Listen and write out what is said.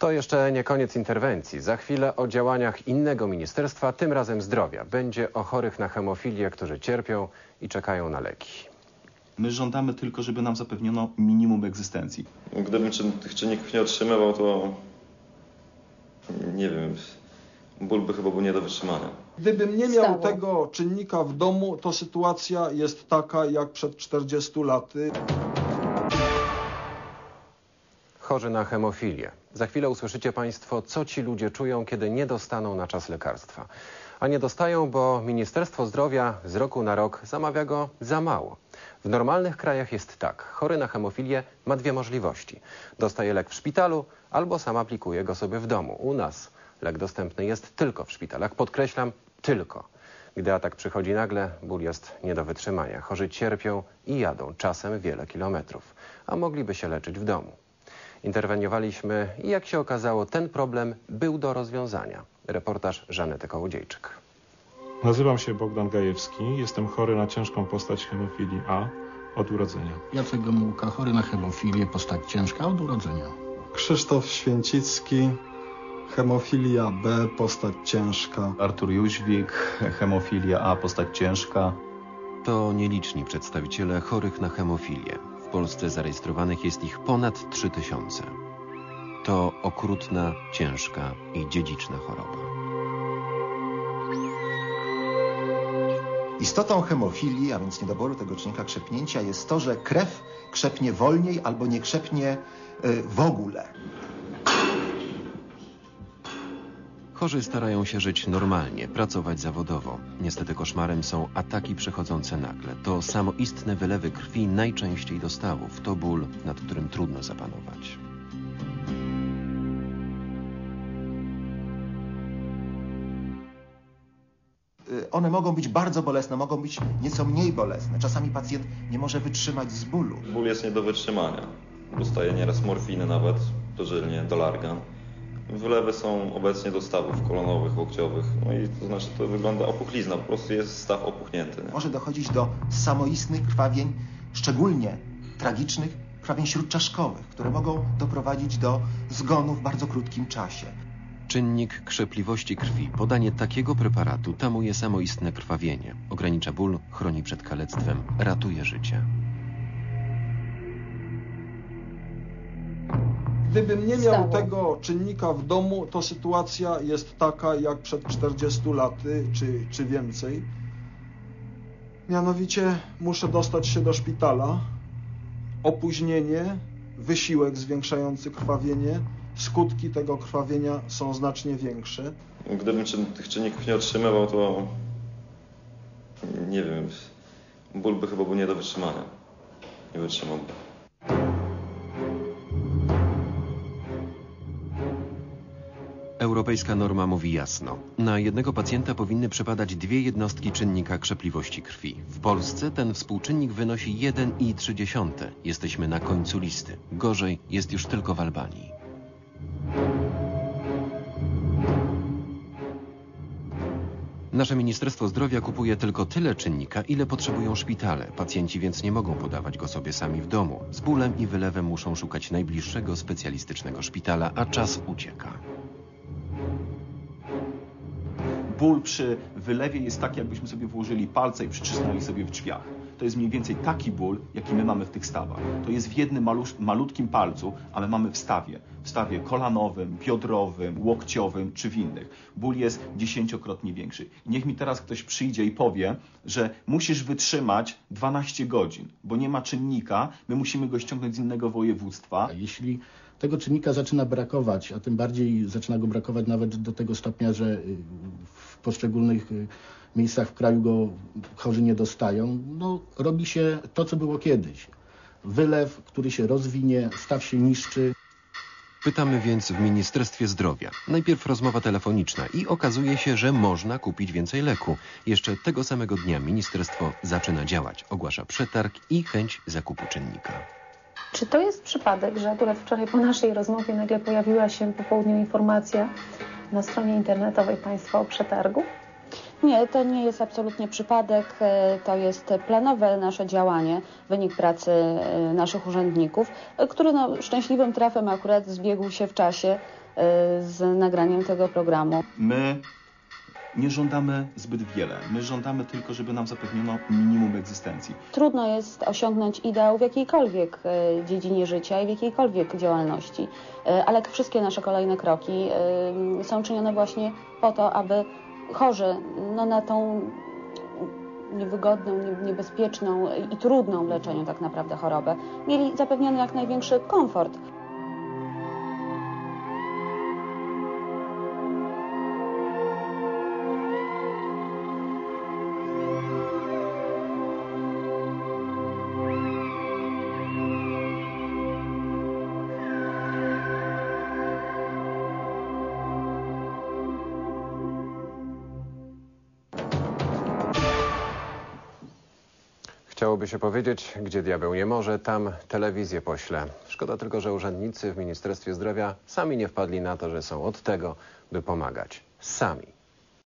To jeszcze nie koniec interwencji. Za chwilę o działaniach innego ministerstwa, tym razem zdrowia. Będzie o chorych na hemofilię, którzy cierpią i czekają na leki. My żądamy tylko, żeby nam zapewniono minimum egzystencji. Gdybym czyn, tych czynników nie otrzymywał, to nie wiem, ból by chyba był nie do wytrzymania. Gdybym nie miał Stało. tego czynnika w domu, to sytuacja jest taka jak przed 40 laty. Chorzy na hemofilię. Za chwilę usłyszycie Państwo, co ci ludzie czują, kiedy nie dostaną na czas lekarstwa. A nie dostają, bo Ministerstwo Zdrowia z roku na rok zamawia go za mało. W normalnych krajach jest tak. Chory na hemofilię ma dwie możliwości. Dostaje lek w szpitalu albo sam aplikuje go sobie w domu. U nas lek dostępny jest tylko w szpitalach. Podkreślam, tylko. Gdy atak przychodzi nagle, ból jest nie do wytrzymania. Chorzy cierpią i jadą czasem wiele kilometrów, a mogliby się leczyć w domu. Interweniowaliśmy i jak się okazało, ten problem był do rozwiązania. Reportaż Żanety Kołodziejczyk. Nazywam się Bogdan Gajewski, jestem chory na ciężką postać hemofilii A od urodzenia. Jacek Gomułka, chory na hemofilię, postać ciężka od urodzenia. Krzysztof Święcicki, hemofilia B, postać ciężka. Artur Jóźwik, hemofilia A, postać ciężka. To nieliczni przedstawiciele chorych na hemofilię. Polsce zarejestrowanych jest ich ponad 3000. To okrutna, ciężka i dziedziczna choroba. Istotą hemofilii, a więc niedoboru tego czynnika krzepnięcia jest to, że krew krzepnie wolniej albo nie krzepnie y, w ogóle. Chorzy starają się żyć normalnie, pracować zawodowo. Niestety koszmarem są ataki przechodzące nagle. To samoistne wylewy krwi najczęściej do stawów. To ból, nad którym trudno zapanować. Y, One mogą być bardzo bolesne, mogą być nieco mniej bolesne. Czasami pacjent nie może wytrzymać z bólu. Ból jest nie do wytrzymania. Dostaję nieraz morfiny nawet, dożylnie, dolargan. Wylewy są obecnie do stawów kolonowych, łokciowych. No i to znaczy to wygląda opuchlizna, po prostu jest staw opuchnięty. Nie? Może dochodzić do samoistnych krwawień, szczególnie tragicznych krwawień śródczaszkowych, które mogą doprowadzić do zgonu w bardzo krótkim czasie. Czynnik krzepliwości krwi. Podanie takiego preparatu tamuje samoistne krwawienie. Ogranicza ból, chroni przed kalectwem, ratuje życie. Gdybym nie miał Stało. tego czynnika w domu, to sytuacja jest taka jak przed 40 laty czy, czy więcej. Mianowicie muszę dostać się do szpitala. Opóźnienie, wysiłek zwiększający krwawienie, skutki tego krwawienia są znacznie większe. Gdybym tych czynników nie otrzymywał, to nie wiem, ból by chyba był nie do wytrzymania. Nie wytrzymałbym. Europejska norma mówi jasno. Na jednego pacjenta powinny przypadać dwie jednostki czynnika krzepliwości krwi. W Polsce ten współczynnik wynosi 1,3. Jesteśmy na końcu listy. Gorzej jest już tylko w Albanii. Nasze Ministerstwo Zdrowia kupuje tylko tyle czynnika, ile potrzebują szpitale. Pacjenci więc nie mogą podawać go sobie sami w domu. Z bólem i wylewem muszą szukać najbliższego specjalistycznego szpitala, a czas ucieka. Ból przy wylewie jest taki, jakbyśmy sobie włożyli palce i przytrzymali sobie w drzwiach. To jest mniej więcej taki ból, jaki my mamy w tych stawach. To jest w jednym malutkim palcu, ale mamy w stawie. W stawie kolanowym, biodrowym, łokciowym czy w innych. Ból jest dziesięciokrotnie większy. I niech mi teraz ktoś przyjdzie i powie, że musisz wytrzymać 12 godzin, bo nie ma czynnika, my musimy go ściągnąć z innego województwa. A jeśli tego czynnika zaczyna brakować, a tym bardziej zaczyna go brakować nawet do tego stopnia, że y, w poszczególnych y, miejscach w kraju go chorzy nie dostają, no robi się to, co było kiedyś. Wylew, który się rozwinie, staw się niszczy. Pytamy więc w Ministerstwie Zdrowia. Najpierw rozmowa telefoniczna i okazuje się, że można kupić więcej leku. Jeszcze tego samego dnia ministerstwo zaczyna działać. Ogłasza przetarg i chęć zakupu czynnika. Czy to jest przypadek, że akurat wczoraj po naszej rozmowie nagle pojawiła się po południu informacja na stronie internetowej Państwa o przetargu? Nie, to nie jest absolutnie przypadek, e, to jest planowe nasze działanie, wynik pracy e, naszych urzędników, e, który no, szczęśliwym trafem akurat zbiegł się w czasie z nagraniem tego programu. My nie żądamy zbyt wiele. My żądamy tylko, żeby nam zapewniono minimum egzystencji. Trudno jest osiągnąć ideał w jakiejkolwiek e, dziedzinie życia i w jakiejkolwiek działalności, E, ale wszystkie nasze kolejne kroki e, są czynione właśnie po to, aby chorzy no, na tą niewygodną, nie- niebezpieczną i trudną w leczeniu tak naprawdę chorobę mieli zapewniony jak największy komfort. Chciałoby się powiedzieć, gdzie diabeł nie może, tam telewizję pośle. Szkoda tylko, że urzędnicy w Ministerstwie Zdrowia sami nie wpadli na to, że są od tego, by pomagać. Sami.